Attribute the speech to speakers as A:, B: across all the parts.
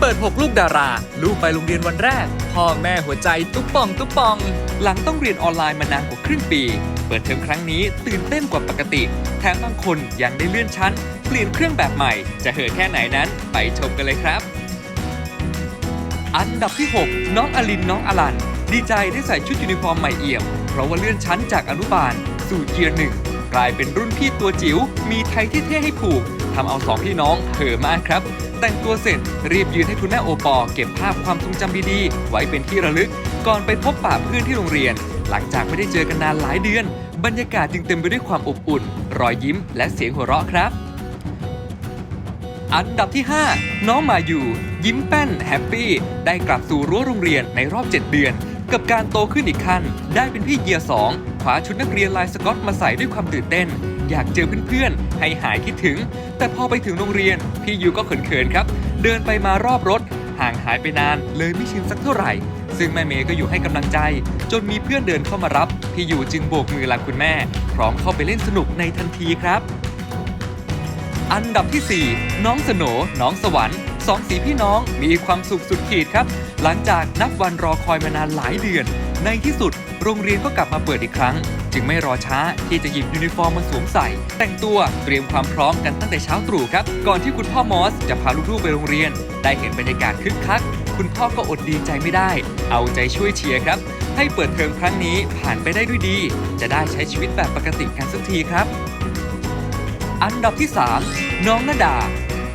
A: เปิด 6 ลูกดารา ลูกไปโรงเรียนวันแรก พ่อแม่หัวใจตุ๊บป่องตุ๊บป่อง หลังต้องเรียนออนไลน์มานานกว่าครึ่งปี เปิดเทอมครั้งนี้ตื่นเต้นกว่าปกติ แถมบางคนยังได้เลื่อนชั้น เปลี่ยนเครื่องแบบใหม่ จะเหอแค่ไหนนั้น ไปชมกันเลยครับ อันดับที่ 6 น้องอลินน้องอลัน ดีใจได้ใส่ชุดยูนิฟอร์มใหม่เอี่ยม เพราะว่าเลื่อนชั้นจากอนุบาล สู่เกียร์หนึ่งกลายเป็นรุ่นพี่ตัวจิ๋วมีไทยเท่ให้ผูก ทำเอาสองพี่น้องเห่อมากครับ แต่งตัวเสร็จรีบยืนให้คุณแม่โอปอเก็บภาพความทรงจำดีๆ ไว้เป็นที่ระลึก ก่อนไปพบปะเพื่อนที่โรงเรียน หลังจากไม่ได้เจอกันนานหลายเดือน บรรยากาศจึงเต็มไปด้วยความอบอุ่น รอยยิ้ม และเสียงหัวเราะครับ อันดับที่ 5 น้องมาอยู่ ยิ้มแป้นแฮปปี้ได้กลับสู่รั้วโรงเรียนในรอบ 7 เดือน กับการโตขึ้นอีกขั้น ได้เป็นพี่เยียร์สองคว้าชุดนักเรียนลายสก๊อตมาใส่ด้วยความตื่นเต้น อยากเจอเพื่อนๆ ให้หายคิดถึง แต่พอไปถึงโรงเรียน พี่ยูก็เขินๆครับ เดินไปมารอบรถ ห่างหายไปนานเลยไม่ชินสักเท่าไหร่ ซึ่งแม่เมย์ก็อยู่ให้กำลังใจ จนมีเพื่อนเดินเข้ามารับ พี่ยูจึงโบกมือลาคุณแม่ พร้อมเข้าไปเล่นสนุกในทันทีครับ อันดับที่ 4 น้องสโหนน้องสวรรค์ สองสีพี่น้องมีความสุขสุดขีดครับ หลังจากนับวันรอคอยมานานหลายเดือน ในที่สุด โรงเรียนก็กลับมาเปิดอีกครั้ง จึงไม่รอช้าที่จะหยิบยูนิฟอร์มมาสวมใส่ แต่งตัวเตรียมความพร้อมกันตั้งแต่เช้าตรู่ครับ ก่อนที่คุณพ่อมอสจะพาลูกๆไปโรงเรียน ได้เห็นบรรยากาศคึกคัก คุณพ่อก็อดดีใจไม่ได้ เอาใจช่วยเชียร์ครับ ให้เปิดเทอมครั้งนี้ผ่านไปได้ด้วยดี จะได้ใช้ชีวิตแบบปกติกันสักทีครับ อันดับที่ 3 น้องนาดา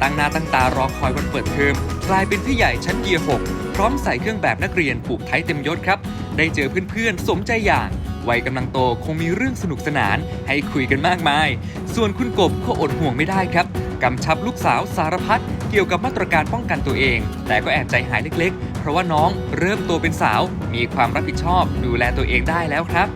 A: ตั้งหน้าตั้งตารอคอยวันเปิดเทอมกลายเป็นพี่ใหญ่ชั้นเกียร์6พร้อมใส่เครื่องแบบนักเรียนผูกไทยเต็มยศครับ ได้เจอเพื่อนๆ สมใจอย่างวัยกำลังโตคงมีเรื่องสนุกสนานให้คุยกันมากมาย ส่วนคุณกบก็อดห่วงไม่ได้ครับกำชับลูกสาวสารพัดเกี่ยวกับมาตรการป้องกันตัวเอง แต่ก็แอบใจหายเล็กๆ เพราะว่าน้องเริ่มโตเป็นสาว มีความรับผิดชอบดูแลตัวเองได้แล้วครับ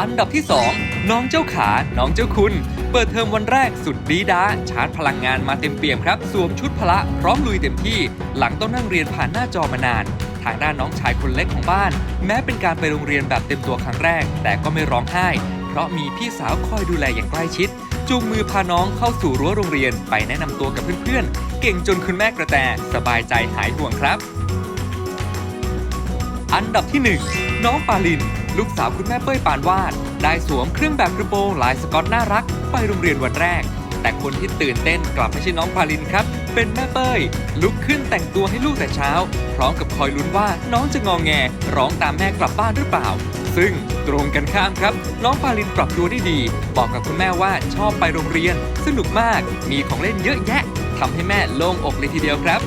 A: อันดับที่ 2 น้องเจ้าขา น้องเจ้าคุณ เปิดเทอมวันแรกสุดดีด้าชาร์จพลังงานมาเต็มเปี่ยมครับ สวมชุดพละพร้อมลุยเต็มที่ หลังต้องนั่งเรียนผ่านหน้าจอมานาน ทางด้านน้องชายคนเล็กของบ้าน แม้เป็นการไปโรงเรียนแบบเต็มตัวครั้งแรก แต่ก็ไม่ร้องไห้ เพราะมีพี่สาวคอยดูแลอย่างใกล้ชิดจูงมือพาน้องเข้าสู่รั้วโรงเรียนไปแนะนำตัวกับเพื่อนๆ เก่งจนคุณแม่กระแตสบายใจหายห่วงครับ อันดับที่ 1 น้องปาลิน ลูกสาวคุณแม่เป้ยปานวาด ได้สวมเครื่องแบบกระโปรงลายสกอตน่ารัก ไปโรงเรียนวันแรก แต่คนที่ตื่นเต้นกลับไม่ใช่น้องปาลินครับ เป็นแม่เป้ย ลุกขึ้นแต่งตัวให้ลูกแต่เช้า พร้อมกับคอยลุ้นว่าน้องจะงองแง ร้องตามแม่กลับบ้านหรือเปล่า ซึ่งตรงกันข้ามครับ น้องปาลินปรับตัวได้ดี บอกกับคุณแม่ว่าชอบไปโรงเรียน สนุกมากมีของเล่นเยอะแยะทำให้แม่โล่งอกเลยทีเดียวครับ